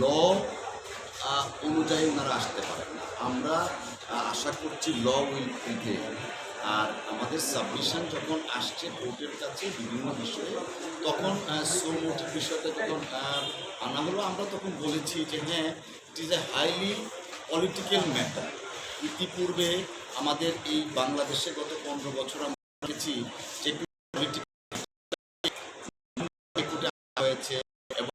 ল অনুযায়ী ওনারা আসতে পারেন। না আমরা আশা করছি ল উইল প্রিভেল আর আমাদের সাবমিশন যখন আসছে কোর্টের কাছে বিভিন্ন বিষয়ে, তখন সোমোটির বিষয়টা যখন আনা হলো, আমরা তখন বলেছি যে হ্যাঁ it is a highly political matter ইতিপূর্বে আমাদের এই বাংলাদেশে গত পনেরো বছর আমরা দেখেছি যে হয়েছে এবং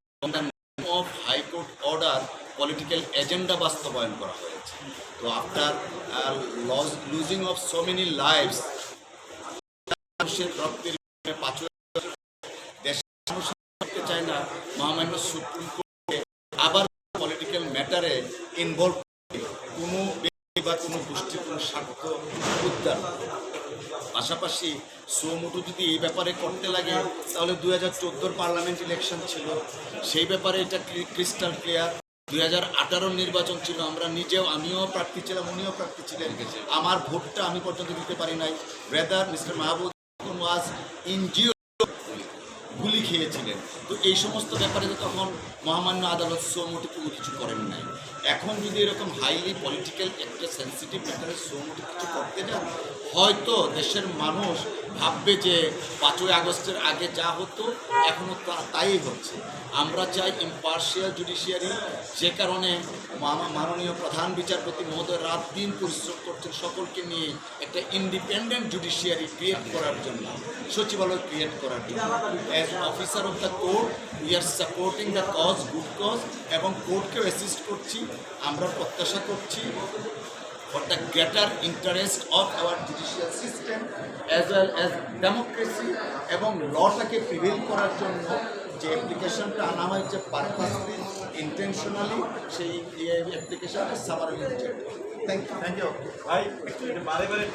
অর্ডার পলিটিক্যাল এজেন্ডা বাস্তবায়ন করা হয়েছে। তো after loss losing of so many রক্তের দেশের চায় না, মহামান্য সুপ্রিম কোর্টে আবার পলিটিক্যাল ম্যাটারে ইনভলভ কোনো ব্যক্তি বা কোনো গোষ্ঠীর কোনো স্বার্থ উদ্ধার। পাশাপাশি সুমোটো যদি এই ব্যাপারে করতে লাগে, তাহলে দু হাজার চোদ্দোর পার্লামেন্ট ইলেকশন ছিল। সেই ব্যাপারে এটা ক্রিস্টাল ক্লিয়ার দুই হাজার আঠারোর নির্বাচন ছিল, আমরা নিজেও, আমিও প্রার্থী ছিলাম, উনিও প্রার্থী ছিলেন। আমার ভোটটা আমি পর্যন্ত দিতে পারি নাই। ব্রেদার মিস্টার মাহবুব ওয়াজ ইনজিও গুলি খেয়েছিলেন। তো এই সমস্ত ব্যাপারে তো তখন মহামান্য আদালত সৌমটি কোনো কিছু করেন নাই। এখন যদি এরকম হাইলি পলিটিক্যাল একটা সেন্সিটিভ ম্যাটারে সৌমটি কিছু করতে যান, হয়তো দেশের মানুষ ভাববে যে পাঁচই আগস্টের আগে যা হতো এখনও তা- তাই হচ্ছে। আমরা চাই ইম্পার্শিয়াল জুডিশিয়ারি যে কারণে মাননীয় প্রধান বিচারপতি মহোদয় রাত দিন পরিশ্রম করছেন সকলকে নিয়ে একটা ইন্ডিপেন্ডেন্ট জুডিশিয়ারি ক্রিয়েট করার জন্য, সচিবালয় ক্রিয়েট করার জন্য। As officer of the court we are supporting the cause good cause এবং কোর্টকেও অ্যাসিস্ট করছি, আমরা প্রত্যাশা করছি for the greater interest of our judicial system as well as democracy এবং লটাকে প্রিভেল করার জন্য যে অ্যাপ্লিকেশনটা আনা হয়েছে পারপাসলি ইন্টেনশনালি সেই অ্যাপ্লিকেশানটা সাবার থ্যাংক ইউ থ্যাংক ইউ ভাই বারে বারে